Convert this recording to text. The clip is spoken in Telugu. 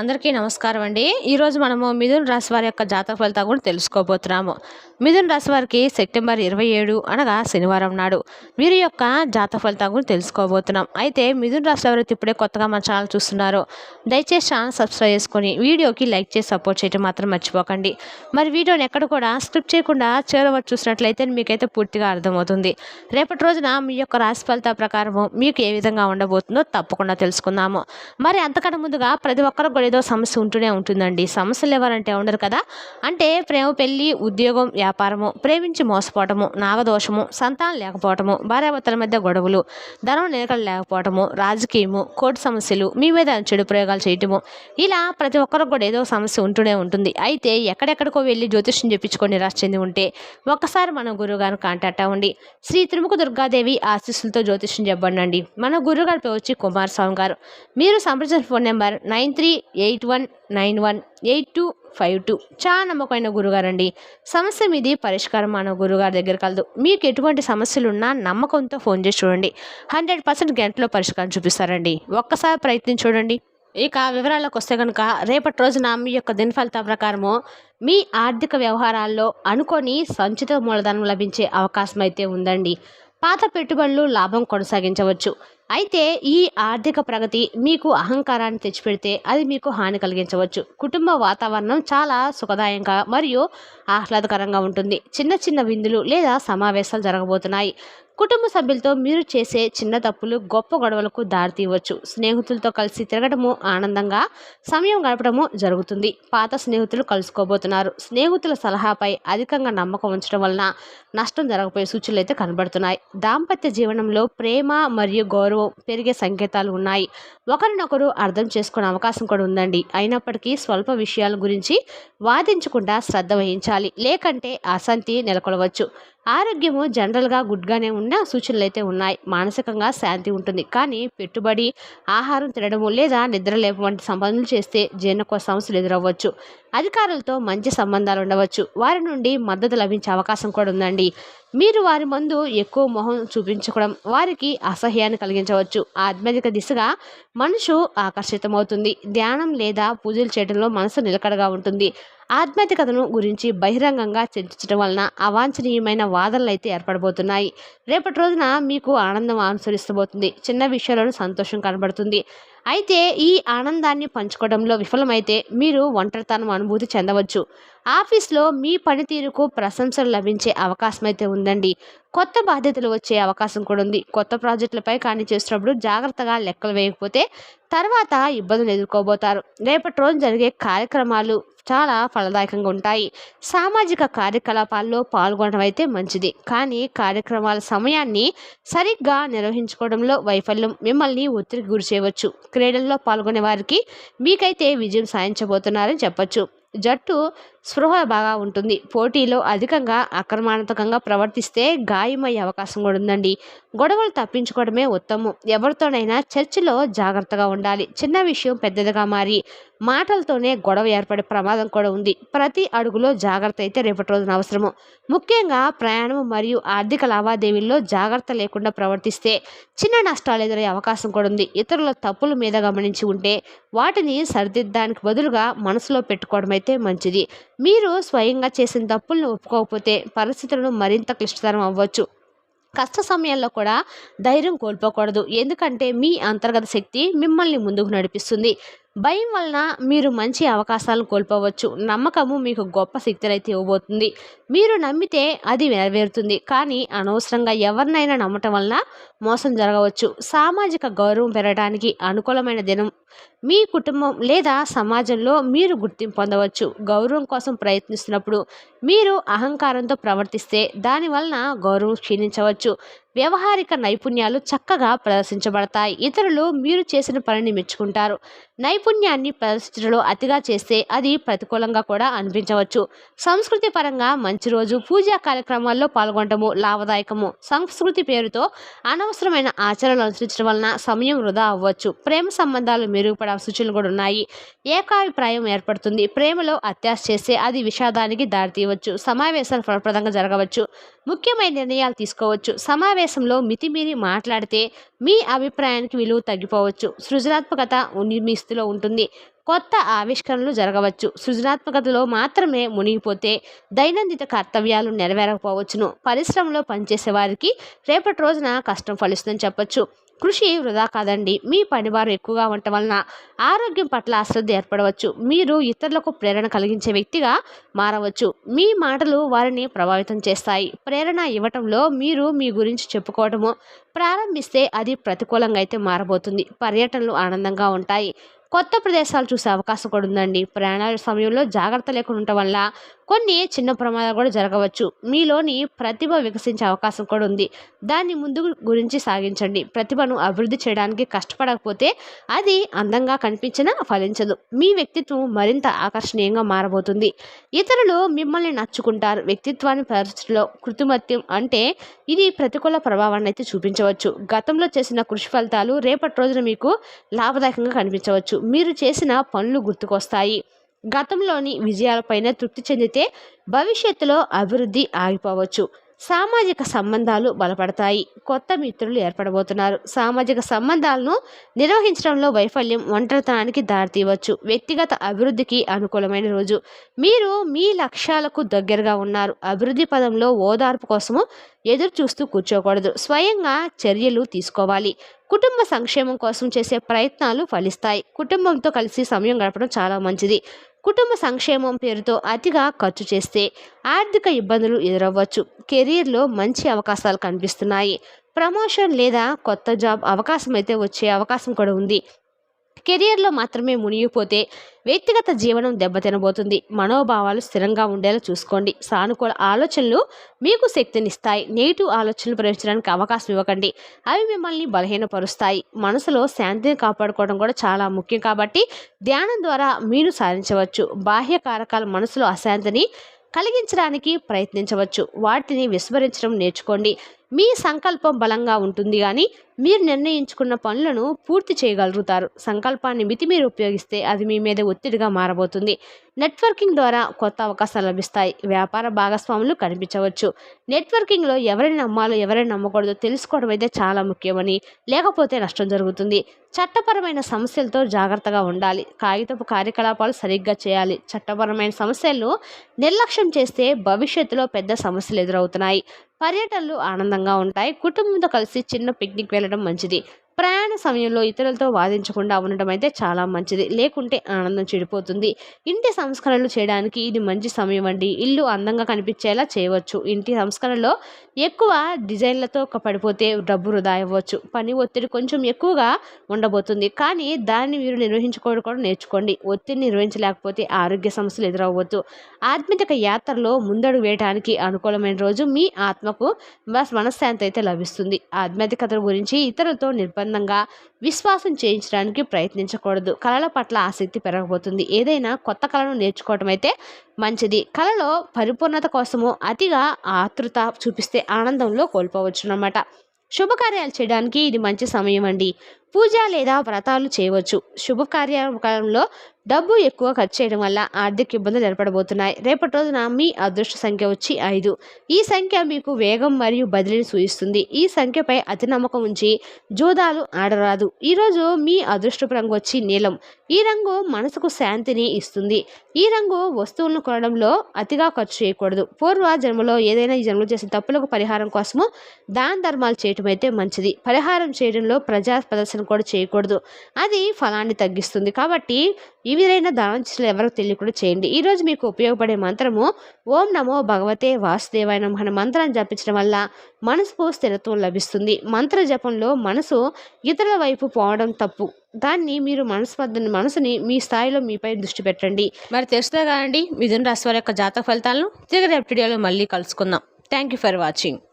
అందరికీ నమస్కారం అండి. ఈరోజు మనము మిథున్ రాశి వారి యొక్క జాతక ఫలితాలు కూడా తెలుసుకోబోతున్నాము. మిథున్ రాశి వారికి సెప్టెంబర్ ఇరవై ఏడు అనగా శనివారం నాడు. వీరి యొక్క జాతక ఫలితాలు కూడా తెలుసుకోబోతున్నాం. అయితే మిథున్ రాశి ఎవరైతే ఇప్పుడే కొత్తగా మన ఛానల్ చూస్తున్నారు దయచేసి ఛానల్ సబ్స్క్రైబ్ చేసుకొని వీడియోకి లైక్ చేసి సపోర్ట్ చేయడం మాత్రం మర్చిపోకండి. మరి వీడియోని ఎక్కడ కూడా స్క్రిప్ట్ చేయకుండా చేరవచ్చు చూసినట్లయితే మీకైతే పూర్తిగా అర్థమవుతుంది. రేపటి రోజున మీ యొక్క రాశి ఫలితాల ప్రకారము మీకు ఏ విధంగా ఉండబోతుందో తప్పకుండా తెలుసుకుందాము. మరి అంతకన్నా ముందుగా ప్రతి ఒక్కరికి ఏదో సమస్య ఉంటూనే ఉంటుందండి. సమస్యలు ఎవరంటే ఉండరు కదా? అంటే ప్రేమ పెళ్ళి ఉద్యోగం వ్యాపారము ప్రేమించి మోసపోవటము నాగదోషము సంతానం లేకపోవటము భార్యాభర్తల మధ్య గొడవలు ధనం నిలకడ లేకపోవటము రాజకీయము కోర్టు సమస్యలు మీ మీద చెడు ప్రయోగాలు చేయటము ఇలా ప్రతి ఒక్కరికి కూడా ఏదో సమస్య ఉంటూనే ఉంటుంది. అయితే ఎక్కడెక్కడికో వెళ్ళి జ్యోతిష్యం చెప్పించుకొని నిరాశ చెంది ఉంటే ఒక్కసారి మన గురువుగారిని కాంటాక్ట్ అవ్వండి. శ్రీ తిరుముఖ దుర్గాదేవి ఆశీస్సులతో జ్యోతిష్యం చెప్పండి మన గురువుగారి పేరు వచ్చి కుమారస్వామి గారు. మీరు సంప్రదించిన phone number nine three eight one nine one eight two five two. చాలా నమ్మకమైన గురుగారండి. సమస్య మీది పరిష్కారం మన గురుగారి దగ్గర కలదు మీకు ఎటువంటి సమస్యలు ఉన్నా నమ్మకంతో ఫోన్ చేసి చూడండి. హండ్రెడ్ పర్సెంట్ గంటలో పరిష్కారం చూపిస్తారండి. ఒక్కసారి ప్రయత్నం చూడండి. ఇక వివరాలకు వస్తే కనుక రేపటి రోజున మీ యొక్క దిన ప్రకారము మీ ఆర్థిక వ్యవహారాల్లో అనుకొని సంచిత మూలధనం లభించే అవకాశం అయితే ఉందండి. పాత పెట్టుబడులు లాభం కొనసాగించవచ్చు. అయితే ఈ ఆర్థిక ప్రగతి మీకు అహంకారాన్ని తెచ్చిపెడితే అది మీకు హాని కలిగించవచ్చు. కుటుంబ వాతావరణం చాలా సుఖదాయంగా మరియు ఆహ్లాదకరంగా ఉంటుంది. చిన్న చిన్న విందులు లేదా సమావేశాలు జరగబోతున్నాయి. కుటుంబ సభ్యులతో మీరు చేసే చిన్న తప్పులు గొప్ప గొడవలకు దారితీయవచ్చు. స్నేహితులతో కలిసి తిరగడము ఆనందంగా సమయం గడపడము జరుగుతుంది. పాత స్నేహితులు కలుసుకోబోతున్నారు. స్నేహితుల సలహాపై అధికంగా నమ్మకం ఉంచడం వలన నష్టం జరగపోయే సూచనలు అయితే కనబడుతున్నాయి. దాంపత్య జీవనంలో ప్రేమ మరియు గౌరవం పెరిగే సంకేతాలు ఉన్నాయి. ఒకరినొకరు అర్థం చేసుకునే అవకాశం కూడా ఉందండి. అయినప్పటికీ స్వల్ప విషయాల గురించి వాదించకుండా శ్రద్ధ వహించాలి. లేకంటే అశాంతి నెలకొలవచ్చు. ఆరోగ్యము జనరల్గా గుడ్గానే ఉన్న సూచనలు అయితే ఉన్నాయి. మానసికంగా శాంతి ఉంటుంది. కానీ పెట్టుబడి ఆహారం తినడము లేదా నిద్రలేపు వంటి సంబంధాలు చేస్తే జీర్ణకోశ సమస్యలు ఎదురవ్వచ్చు. అధికారులతో మంచి సంబంధాలు ఉండవచ్చు. వారి నుండి మద్దతు లభించే అవకాశం కూడా ఉందండి. మీరు వారి ముందు ఎక్కువ మొహం చూపించుకోవడం వారికి అసహ్యాన్ని కలిగించవచ్చు. ఆధ్యాత్మిక దిశగా మనసు ఆకర్షితమవుతుంది. ధ్యానం లేదా పూజలు చేయడంలో మనసు నిలకడగా ఉంటుంది. ఆధ్యాత్మికతను గురించి బహిరంగంగా చర్చించడం వలన అవాంఛనీయమైన వాదనలు అయితే ఏర్పడబోతున్నాయి. రేపటి రోజున మీకు ఆనందం అనుసరిస్తబోతుంది. చిన్న విషయాలను సంతోషం కనబడుతుంది. అయితే ఈ ఆనందాన్ని పంచుకోవడంలో విఫలమైతే మీరు ఒంటరితనం అనుభూతి చెందవచ్చు. ఆఫీస్లో మీ పనితీరుకు ప్రశంసలు లభించే అవకాశం అయితే ఉందండి. కొత్త బాధ్యతలు వచ్చే అవకాశం కూడా ఉంది. కొత్త ప్రాజెక్టులపై కానీ చేసినప్పుడు జాగ్రత్తగా లెక్కలు వేయకపోతే తర్వాత ఇబ్బందులు ఎదుర్కోబోతారు. రేపటి రోజు జరిగే కార్యక్రమాలు చాలా ఫలదాయకంగా ఉంటాయి. సామాజిక కార్యకలాపాల్లో పాల్గొనడం అయితే మంచిది. కానీ కార్యక్రమాల సమయాన్ని సరిగ్గా నిర్వహించుకోవడంలో వైఫల్యం మిమ్మల్ని ఒత్తిడికి గురి చేయవచ్చు. క్రీడల్లో పాల్గొనే వారికి మీకైతే విజయం సాధించబోతున్నారని చెప్పచ్చు. జట్టు స్పృహ బాగా ఉంటుంది. పోటీలో అధికంగా అక్రమాత్మకంగా ప్రవర్తిస్తే గాయమయ్యే అవకాశం కూడా ఉందండి. గొడవలు తప్పించుకోవడమే ఉత్తమం. ఎవరితోనైనా చర్చిలో జాగ్రత్తగా ఉండాలి. చిన్న విషయం పెద్దదిగా మారి మాటలతోనే గొడవ ఏర్పడే ప్రమాదం కూడా ఉంది. ప్రతి అడుగులో జాగ్రత్త అయితే రేపటి రోజున అవసరము. ముఖ్యంగా ప్రయాణం మరియు ఆర్థిక లావాదేవీల్లో జాగ్రత్త లేకుండా ప్రవర్తిస్తే చిన్న నష్టాలు ఎదురయ్యే అవకాశం కూడా ఉంది. ఇతరుల తప్పుల మీద గమనించి ఉంటే వాటిని సరిదిద్దడానికి బదులుగా మనసులో పెట్టుకోవడం అయితే మంచిది. మీరు స్వయంగా చేసిన తప్పులను ఒప్పుకోకపోతే పరిస్థితులను మరింత క్లిష్టతరం అవ్వచ్చు. కష్ట సమయాల్లో కూడా ధైర్యం కోల్పోకూడదు. ఎందుకంటే మీ అంతర్గత శక్తి మిమ్మల్ని ముందుకు నడిపిస్తుంది. భయం వలన మీరు మంచి అవకాశాలను కోల్పోవచ్చు. నమ్మకము మీకు గొప్ప శక్తులైతే ఇవ్వబోతుంది. మీరు నమ్మితే అది నెరవేరుతుంది. కానీ అనవసరంగా ఎవరినైనా నమ్మటం వలన మోసం జరగవచ్చు. సామాజిక గౌరవం పెరగడానికి అనుకూలమైన దినం మీ కుటుంబం లేదా సమాజంలో మీరు గుర్తింపు పొందవచ్చు. గౌరవం కోసం ప్రయత్నిస్తున్నప్పుడు మీరు అహంకారంతో ప్రవర్తిస్తే దానివలన గౌరవం క్షీణించవచ్చు. వ్యవహారిక నైపుణ్యాలు చక్కగా ప్రదర్శించబడతాయి. ఇతరులు మీరు చేసిన పనిని మెచ్చుకుంటారు. నైపుణ్యాన్ని ప్రదర్శించడంలో అతిగా చేస్తే అది ప్రతికూలంగా కూడా అనిపించవచ్చు. సంస్కృతి పరంగా మంచి రోజు పూజా కార్యక్రమాల్లో పాల్గొనడము లాభదాయకము. సంస్కృతి పేరుతో అనవసరమైన ఆచరణలు అనుసరించడం వలన సమయం వృధా అవ్వచ్చు. ప్రేమ సంబంధాలు మెరుగుపడే సూచనలు కూడా ఉన్నాయి. ఏకాభిప్రాయం ఏర్పడుతుంది. ప్రేమలో అత్యాశ చేస్తే అది విషాదానికి దారితీయవచ్చు. సమావేశాలు ఫలప్రదంగా జరగవచ్చు. ముఖ్యమైన నిర్ణయాలు తీసుకోవచ్చు. సన్నివేశంలో మితిమీరి మాట్లాడితే మీ అభిప్రాయానికి విలువ తగ్గిపోవచ్చు. సృజనాత్మకత మీ స్థితిలో ఉంటుంది. కొత్త ఆవిష్కరణలు జరగవచ్చు. సృజనాత్మకతలో మాత్రమే మునిగిపోతే దైనందిన కర్తవ్యాలు నెరవేరకపోవచ్చును. పరిశ్రమలో పనిచేసే వారికి రేపటి రోజున కష్టం ఫలిస్తుందని చెప్పొచ్చు. కృషి వృధా కాదండి. మీ పనివారు ఎక్కువగా ఉండటం వలన ఆరోగ్యం పట్ల అశ్రద్ధ ఏర్పడవచ్చు. మీరు ఇతరులకు ప్రేరణ కలిగించే వ్యక్తిగా మారవచ్చు. మీ మాటలు వారిని ప్రభావితం చేస్తాయి. ప్రేరణ ఇవ్వటంలో మీరు మీ గురించి చెప్పుకోవటము ప్రారంభిస్తే అది ప్రతికూలంగా అయితే మారబోతుంది. పర్యటనలు ఆనందంగా ఉంటాయి. కొత్త ప్రదేశాలు చూసే అవకాశం కూడా ఉందండి. ప్రయాణాల సమయంలో జాగ్రత్త లేకుండా ఉండటం వల్ల కొన్ని చిన్న ప్రమాదాలు కూడా జరగవచ్చు. మీలోని ప్రతిభ వికసించే అవకాశం కూడా ఉంది. దాన్ని ముందు గురించి సాగించండి. ప్రతిభను అభివృద్ధి చేయడానికి కష్టపడకపోతే అది అందంగా కనిపించినా ఫలించదు. మీ వ్యక్తిత్వం మరింత ఆకర్షణీయంగా మారబోతుంది. ఇతరులు మిమ్మల్ని నచ్చుకుంటారు. వ్యక్తిత్వాన్ని ప్రదర్శనలో కృతిమత్యం అంటే ఇది ప్రతికూల ప్రభావాన్ని అయితే చూపించవచ్చు. గతంలో చేసిన కృషి ఫలితాలు రేపటి రోజున మీకు లాభదాయకంగా కనిపించవచ్చు. మీరు చేసిన పనులు గుర్తుకొస్తాయి. గతంలోని విజయాలపైన తృప్తి చెందితే భవిష్యత్తులో అభివృద్ధి ఆగిపోవచ్చు. సామాజిక సంబంధాలు బలపడతాయి. కొత్త మిత్రులు ఏర్పడబోతున్నారు. సామాజిక సంబంధాలను నిర్వహించడంలో వైఫల్యం ఒంటరితనానికి దారితీయవచ్చు వ్యక్తిగత అభివృద్ధికి అనుకూలమైన రోజు. మీరు మీ లక్ష్యాలకు దగ్గరగా ఉన్నారు. అభివృద్ధి పదంలో ఓదార్పు కోసము ఎదురు చూస్తూ కూర్చోకూడదు. స్వయంగా చర్యలు తీసుకోవాలి. కుటుంబ సంక్షేమం కోసం చేసే ప్రయత్నాలు ఫలిస్తాయి. కుటుంబంతో కలిసి సమయం గడపడం చాలా మంచిది. కుటుంబ సంక్షేమం పేరుతో అతిగా ఖర్చు చేస్తే ఆర్థిక ఇబ్బందులు ఎదురవ్వచ్చు. కెరీర్లో మంచి అవకాశాలు కనిపిస్తున్నాయి. ప్రమోషన్ లేదా కొత్త జాబ్ అవకాశం అయితే వచ్చే అవకాశం కూడా ఉంది. కెరియర్లో మాత్రమే మునిగిపోతే వ్యక్తిగత జీవనం దెబ్బతినబోతుంది. మనోభావాలు స్థిరంగా ఉండేలా చూసుకోండి. సానుకూల ఆలోచనలు మీకు శక్తినిస్తాయి. నెగిటివ్ ఆలోచనలు ప్రవేశించడానికి అవకాశం ఇవ్వకండి. అవి మిమ్మల్ని బలహీనపరుస్తాయి. మనసులో శాంతిని కాపాడుకోవడం కూడా చాలా ముఖ్యం కాబట్టి ధ్యానం ద్వారా మీరు సాధించవచ్చు. బాహ్య కారకాలు మనసులో అశాంతిని కలిగించడానికి ప్రయత్నించవచ్చు. వాటిని విస్మరించడం నేర్చుకోండి. మీ సంకల్పం బలంగా ఉంటుంది కానీ మీరు నిర్ణయించుకున్న పనులను పూర్తి చేయగలుగుతారు. సంకల్పాన్ని మితి మీరు ఉపయోగిస్తే అది మీ మీద ఒత్తిడిగా మారబోతుంది. నెట్వర్కింగ్ ద్వారా కొత్త అవకాశాలు లభిస్తాయి. వ్యాపార భాగస్వాములు కనిపించవచ్చు. నెట్వర్కింగ్లో ఎవరిని నమ్మాలో ఎవరిని నమ్మకూడదో తెలుసుకోవడం అయితే చాలా ముఖ్యమని లేకపోతే నష్టం జరుగుతుంది. చట్టపరమైన సమస్యలతో జాగ్రత్తగా ఉండాలి. కాగితపు కార్యకలాపాలు సరిగ్గా చేయాలి. చట్టపరమైన సమస్యలను నిర్లక్ష్యం చేస్తే భవిష్యత్తులో పెద్ద సమస్యలు ఎదురవుతున్నాయి. పర్యటనలు ఆనందంగా ఉంటాయి. కుటుంబంతో కలిసి చిన్న పిక్నిక్ వెళ్ళడం మంచిది. ప్రయాణ సమయంలో ఇతరులతో వాదించకుండా ఉండటం అయితే చాలా మంచిది. లేకుంటే ఆనందం చెడిపోతుంది. ఇంటి సంస్కరణలు చేయడానికి ఇది మంచి సమయం అండి. ఇల్లు అందంగా కనిపించేలా చేయవచ్చు. ఇంటి సంస్కరణలో ఎక్కువ డిజైన్లతో పడిపోతే డబ్బు వృధా అవ్వచ్చు. పని ఒత్తిడి కొంచెం ఎక్కువగా ఉండబోతుంది. కానీ దాన్ని మీరు నిర్వహించుకోవడం కూడా నేర్చుకోండి. ఒత్తిడి నిర్వహించలేకపోతే ఆరోగ్య సమస్యలు ఎదురవ్వచ్చు ఆధ్యాత్మిక యాత్రలో ముందడుగు వేయడానికి అనుకూలమైన రోజు మీ ఆత్మకు మనశ్శాంతి అయితే లభిస్తుంది. ఆధ్యాత్మికత గురించి ఇతరులతో నిర్బంధంగా విశ్వాసం చేయించడానికి ప్రయత్నించకూడదు. కళల పట్ల ఆసక్తి పెరగబోతుంది. ఏదైనా కొత్త కళను నేర్చుకోవటం అయితే మంచిది. కళలో పరిపూర్ణత కోసము అతిగా ఆతృత చూపిస్తే ఆనందంలో కోల్పోవచ్చు అన్నమాట శుభకార్యాలు చేయడానికి ఇది మంచి సమయం అండి పూజ లేదా వ్రతాలు చేయవచ్చు. శుభకార్యక్రమంలో డబ్బు ఎక్కువ ఖర్చు చేయడం వల్ల ఆర్థిక ఇబ్బందులు ఏర్పడబోతున్నాయి. రేపటి రోజున మీ అదృష్ట సంఖ్య వచ్చి ఐదు. ఈ సంఖ్య మీకు వేగం మరియు బదిలీని సూచిస్తుంది. ఈ సంఖ్యపై అతి నమ్మకం ఉంచి జూదాలు ఆడరాదు. ఈరోజు మీ అదృష్టపు రంగు వచ్చి నీలం. ఈ రంగు మనసుకు శాంతిని ఇస్తుంది. ఈ రంగు వస్తువులను కొనడంలో అతిగా ఖర్చు చేయకూడదు. పూర్వ జన్మలో ఏదైనా ఈ జన్మలో చేసిన తప్పులకు పరిహారం కోసము దాన ధర్మాలు చేయటం అయితే మంచిది. పరిహారం చేయడంలో ప్రజా ప్రదర్శన కూడా చేయకూడదు. అది ఫలాన్ని తగ్గిస్తుంది. కాబట్టి ఈ విధమైన దానం చేసిన ఎవరికి తెలియకుండా చేయండి ఈరోజు మీకు ఉపయోగపడే మంత్రము ఓం నమో భగవతే వాసుదేవాయ నమః మంత్రాన్ని జపించడం వల్ల మనసుకు స్థిరత్వం లభిస్తుంది. మంత్ర జపంలో మనసు ఇతరుల వైపు పోవడం తప్పు. దాన్ని మీరు మనసు మనసుని మీ స్థాయిలో మీపై దృష్టి పెట్టండి. మరి తెలుస్తుందా కాదండి మిథున రాశి వారి యొక్క జాతక ఫలితాలను తిరిగి రేపు వీడియోలో మళ్ళీ కలుసుకుందాం. Thank you for watching